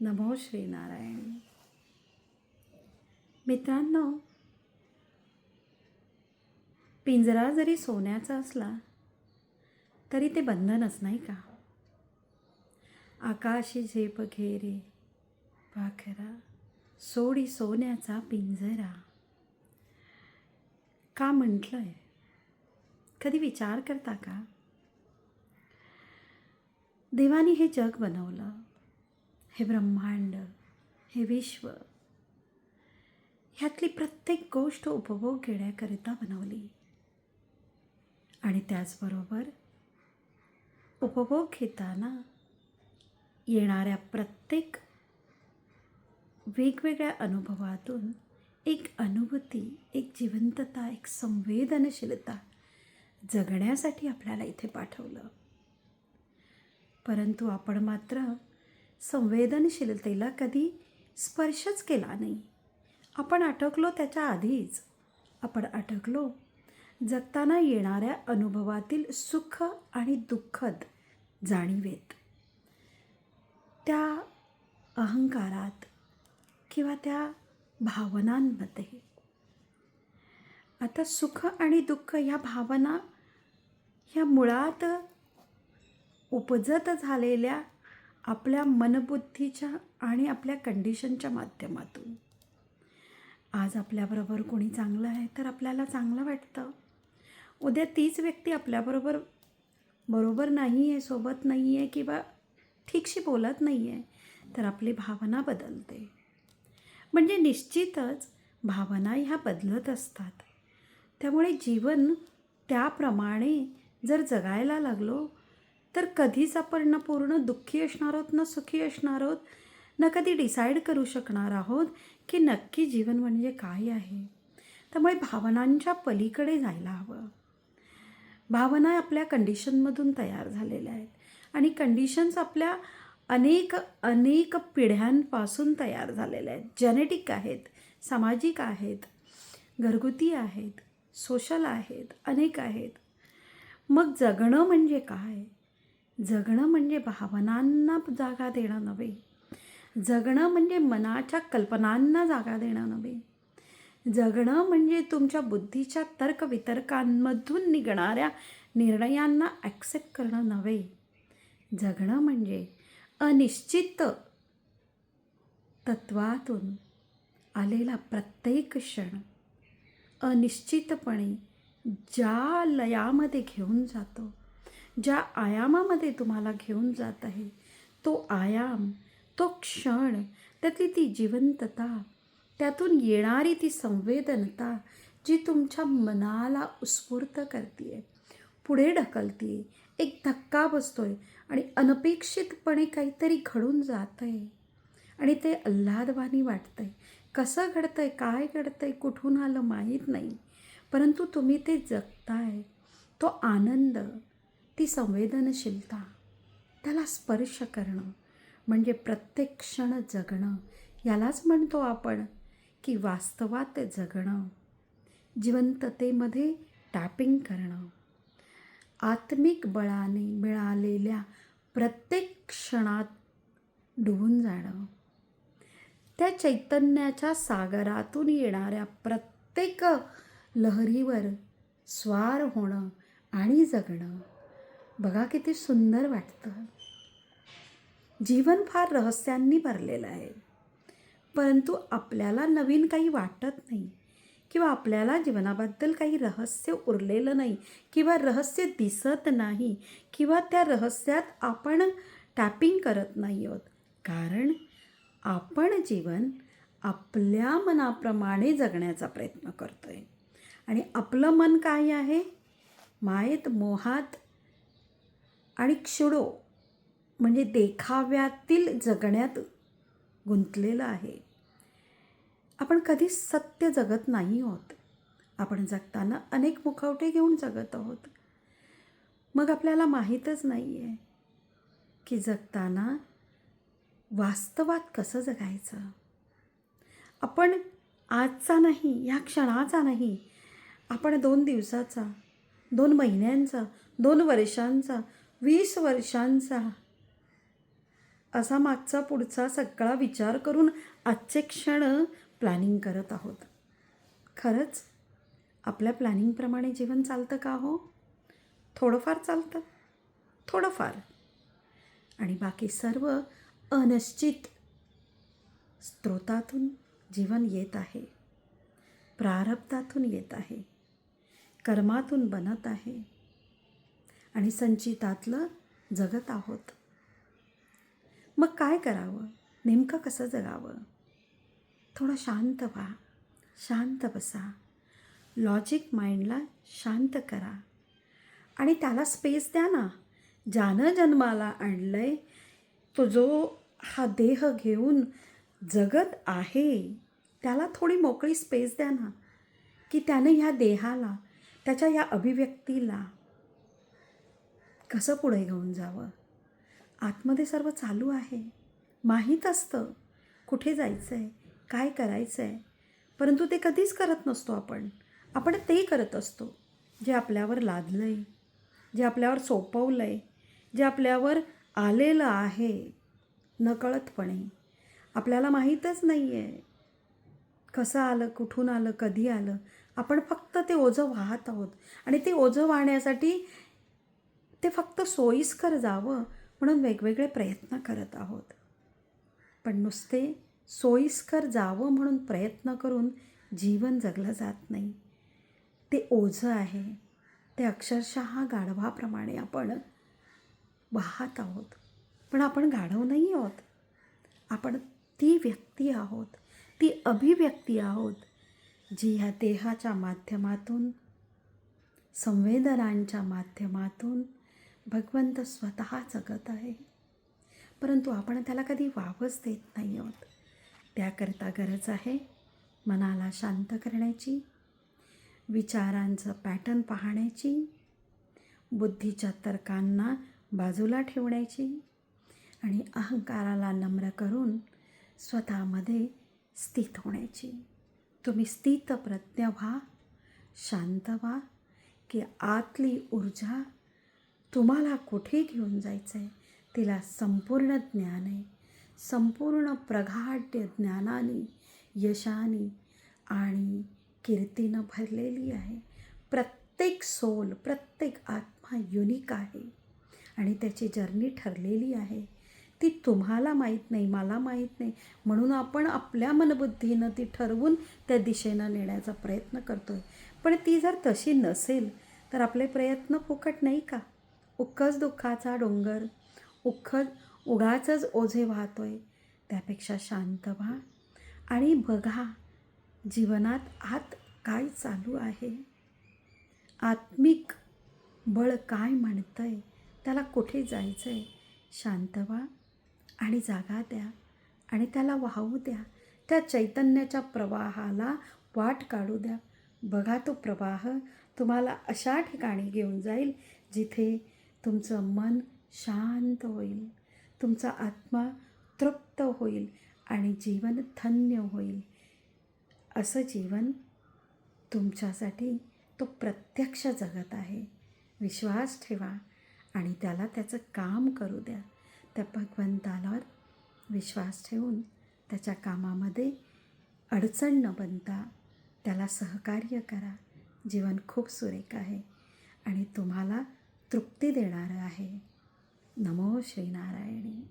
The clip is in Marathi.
नमो श्रीनारायण मित्रांनो पिंजरा जरी सोन्याचा असला तरी ते बंधनच नाही का? आकाशी झेप घेरे भाखरा सोडी सोन्याचा पिंजरा. का म्हटलं आहे कधी विचार करता का? देवाने हे जग बनवलं. हे ब्रह्मांड हे विश्व ह्यातली प्रत्येक गोष्ट उपभोग घेण्याकरिता बनवली. आणि त्याचबरोबर उपभोग घेताना येणाऱ्या प्रत्येक वेगवेगळ्या अनुभवातून एक अनुभूती एक जिवंतता एक संवेदनशीलता जगण्यासाठी आपल्याला इथे पाठवलं. परंतु आपण मात्र संवेदनशीलतेला कधी स्पर्शच केला नाही. आपण अटकलो त्याच्या आधीच. आपण अटकलो जगताना येणाऱ्या अनुभवातील सुख आणि दुःखद जाणीवेत. त्या अहंकारात किंवा त्या भावनांमध्ये. आता सुख आणि दुःख ह्या भावना ह्या मुळात उपजत झालेल्या आपल्या मनबुद्धीच्या आणि आपल्या कंडिशनच्या माध्यमातून. आज आपल्याबरोबर कोणी चांगलं आहे तर आपल्याला चांगलं वाटतं. उद्या तीच व्यक्ती आपल्याबरोबर बरोबर नाही आहे सोबत नाही आहे किंवा ठीकशी बोलत नाही आहे तर आपली भावना बदलते. म्हणजे निश्चितच भावना ह्या बदलत असतात. त्यामुळे जीवन त्याप्रमाणे जर जगायला लागलो तर कधीच आपण न पूर्ण दुःखी असणार आहोत ना सुखी असणार आहोत न कधी डिसाईड करू शकणार आहोत की नक्की जीवन म्हणजे काय आहे. त्यामुळे भावनांच्या पलीकडे जायला हवं. भावना आपल्या कंडिशनमधून तयार झालेल्या आहेत. आणि कंडिशन्स आपल्या अनेक अनेक पिढ्यांपासून तयार झालेल्या आहेत. जेनेटिक आहेत सामाजिक आहेत घरगुती आहेत सोशल आहेत अनेक आहेत. मग जगणं म्हणजे काय? जगणं म्हणजे भावनांना जागा देणं नव्हे. जगणं म्हणजे मनाच्या कल्पनांना जागा देणं नव्हे. जगणं म्हणजे तुमच्या बुद्धीच्या तर्कवितर्कांमधून निघणाऱ्या निर्णयांना ॲक्सेप्ट करणं नव्हे. जगणं म्हणजे अनिश्चित तत्वातून आलेला प्रत्येक क्षण अनिश्चितपणे ज्या लयामध्ये घेऊन जातो ज्या आयामामध्ये तुम्हाला घेऊन जात आहे तो आयाम तो क्षण त्यातली ती जिवंतता त्यातून येणारी ती संवेदनता जी तुमच्या मनाला उत्स्फूर्त करते पुढे ढकलते एक धक्का बसतोय आणि अनपेक्षितपणे काहीतरी घडून जात आहे आणि ते अल्हादवानी वाटतं आहे कसं घडतं आहे काय घडतं आहे कुठून आलं माहीत नाही. परंतु तुम्ही ते जगताय. तो आनंद ती संवेदनशीलता त्याला स्पर्श करणं म्हणजे प्रत्येक क्षण जगणं यालाच म्हणतो आपण की वास्तवात जगणं. जिवंततेमध्ये टॅपिंग करणं. आत्मिक बळाने मिळालेल्या प्रत्येक क्षणात डुबून जाणं. त्या चैतन्याच्या सागरातून येणाऱ्या प्रत्येक लहरीवर स्वार होणं आणि जगणं. बघा किती सुंदर वाटतं. जीवन फार रहस्यांनी भरलेलं आहे. परंतु आपल्याला नवीन काही वाटत नाही किंवा आपल्याला जीवनाबद्दल काही रहस्य उरलेलं नाही किंवा रहस्य दिसत नाही किंवा त्या रहस्यात आपण टॅपिंग करत नाही आहोत. कारण आपण जीवन आपल्या मनाप्रमाणे जगण्याचा प्रयत्न करतो आहे आणि आपलं मन काय आहे? मायेत मोहात आणि क्षुडो म्हणजे देखाव्यातील जगण्यात गुंतलेलं आहे. आपण कधीच सत्य जगत नाही आहोत. आपण जगताना अनेक मुखवटे घेऊन जगत आहोत. मग आपल्याला माहीतच नाही आहे की जगताना वास्तवात कसं जगायचं? आपण आजचा नाही ह्या क्षणाचा नाही. आपण दोन दिवसाचा दोन महिन्यांचा दोन वर्षांचा वीस वर्षांचा. असा मागचा पुढचा सगळा विचार करून आजचे क्षण प्लॅनिंग करत आहोत. खरंच आपल्या प्लॅनिंगप्रमाणे जीवन चालतं का हो? थोडंफार चालतं. थोडंफार. आणि बाकी सर्व अनिश्चित स्त्रोतातून जीवन येत आहे. प्रारब्धातून येत आहे. कर्मातून बनत आहे. आणि संचितातलं जगत आहोत. मग काय करावं? नेमकं कसं जगावं? थोडं शांत व्हा. शांत बसा. लॉजिक माइंडला शांत करा. आणि त्याला स्पेस द्या ना. ज्यानं जन्माला आणलं आहे तो जो हा देह घेऊन जगत आहे त्याला थोडी मोकळी स्पेस द्या ना. की त्यानं ह्या देहाला त्याच्या या अभिव्यक्तीला कसं पुढे घेऊन जावं? आतमध्ये सर्व चालू आहे. माहीत असतं कुठे जायचं आहे काय करायचं आहे परंतु ते कधीच करत नसतो आपण. आपण ते करत असतो जे आपल्यावर लादलं आहे जे आपल्यावर सोपवलं आहे जे आपल्यावर आलेलं आहे नकळतपणे. आपल्याला माहीतच नाही आहे कसं आलं कुठून आलं कधी आलं. आपण फक्त ते ओझं वाहत आहोत. आणि ते ओझं वाहण्यासाठी ते फक्त सोयीस्कर जावं म्हणून वेगवेगळे प्रयत्न करत आहोत. पण नुसते सोयीस्कर जावं म्हणून प्रयत्न करून जीवन जगलं जात नाही. ते ओझं आहे. ते अक्षरशः गाढवाप्रमाणे आपण वाहत आहोत. पण आपण गाढव नाही आहोत. आपण ती व्यक्ती आहोत. ती अभिव्यक्ती आहोत. जी ह्या देहाच्या माध्यमातून संवेदनांच्या माध्यमातून भगवंत स्वतः जगत आहे. परंतु आपण त्याला कधी वावच देत नाही आहोत. त्याकरता गरज आहे मनाला शांत करण्याची विचारांचं पॅटर्न पाहण्याची बुद्धीच्या तर्कांना बाजूला ठेवण्याची आणि अहंकाराला नम्र करून स्वतःमध्ये स्थित होण्याची. तुम्ही स्थित प्रज्ञ व्हा शांत व्हा की आतली ऊर्जा तुम्हाला कुठे घेऊन जायचं आहे तिला संपूर्ण ज्ञान आहे. संपूर्ण प्रगाढ्य ज्ञानाने यशाने आणि कीर्तीनं भरलेली आहे. प्रत्येक सोल प्रत्येक आत्मा युनिक आहे. आणि त्याची जर्नी ठरलेली आहे. ती तुम्हाला माहीत नाही मला माहीत नाही. म्हणून आपण आपल्या मनबुद्धीनं ती ठरवून त्या दिशेनं नेण्याचा प्रयत्न करतो आहे पण ती जर तशी नसेल तर आपले प्रयत्न फुकट नाही का? उक्कच दुःखाचा डोंगर उखच उगाचच ओझे वाहतोय. त्यापेक्षा शांत व्हा आणि बघा जीवनात आत काय चालू आहे? आत्मिक बळ काय म्हणतंय? त्याला कुठे जायचं आहे शांत व्हा आणि जागा द्या आणि त्याला वाहू द्या. त्या चैतन्याच्या प्रवाहाला वाट काढू द्या. बघा तो प्रवाह तुम्हाला अशा ठिकाणी घेऊन जाईल जिथे तुमचं मन शांत होईल. तुमचा आत्मा तृप्त होईल आणि जीवन धन्य होईल. असं जीवन तुमच्यासाठी तो प्रत्यक्ष जगत आहे. विश्वास ठेवा आणि त्याला त्याचं काम करू द्या. त्या भगवंतावर विश्वास ठेवून त्याच्या कामामध्ये अडचण न बनता त्याला सहकार्य करा. जीवन खूप सुरेख आहे. आणि तुम्हाला तृप्ती देणारं आहे. नमो श्रीनारायणी.